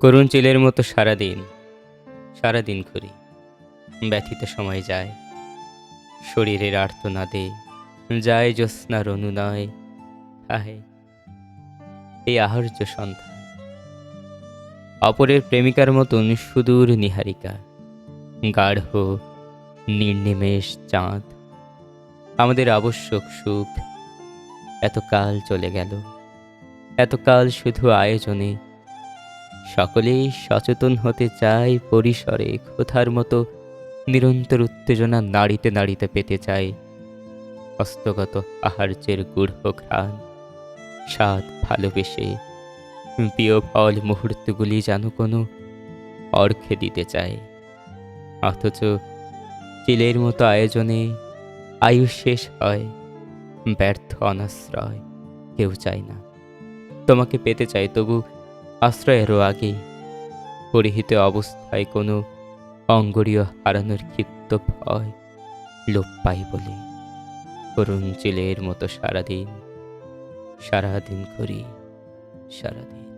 করুণ চিলের মতো সারাদিন সারাদিন ঘুরি। ব্যথিত সময় যায়, শরীরের আর্তনাদে যায় জ্যোৎস্নার অনুনয় হাহে এই আহার্য সন্ধ্যা। অপরের প্রেমিকার মতন সুদূর নিহারিকা, গাঢ়, নির্নিমেষ চাঁদ। আমাদের আবশ্যক সুখ, এতকাল চলে গেল, এতকাল শুধু আয়োজনে সকলেই সচেতন হতে চায়, পরিসরে কোথার মতো নিরন্তর উত্তেজনা নাড়িতে নাড়িতে পেতে চায়। হস্তগত আহার্যের গূঢ় ঘ্রাণ স্বাদ ভালোবেসে প্রিয় ফল মুহূর্তগুলি যেন কোনো অর্ঘে দিতে চায়। অথচ চিলের মতো আয়োজনে আয়ু শেষ হয়, ব্যর্থ অনাশ্রয় কেউ চায় না। তোমাকে পেতে চাই, তবু আশ্রয়েরও আগে পরিহিত অবস্থায় কোনো অঙ্গরীয় হারানোর ক্ষিপ্ত ভয় লোপ পাই বলে করুণ চিলের মতো সারাদিন সারাদিন করি সারাদিন।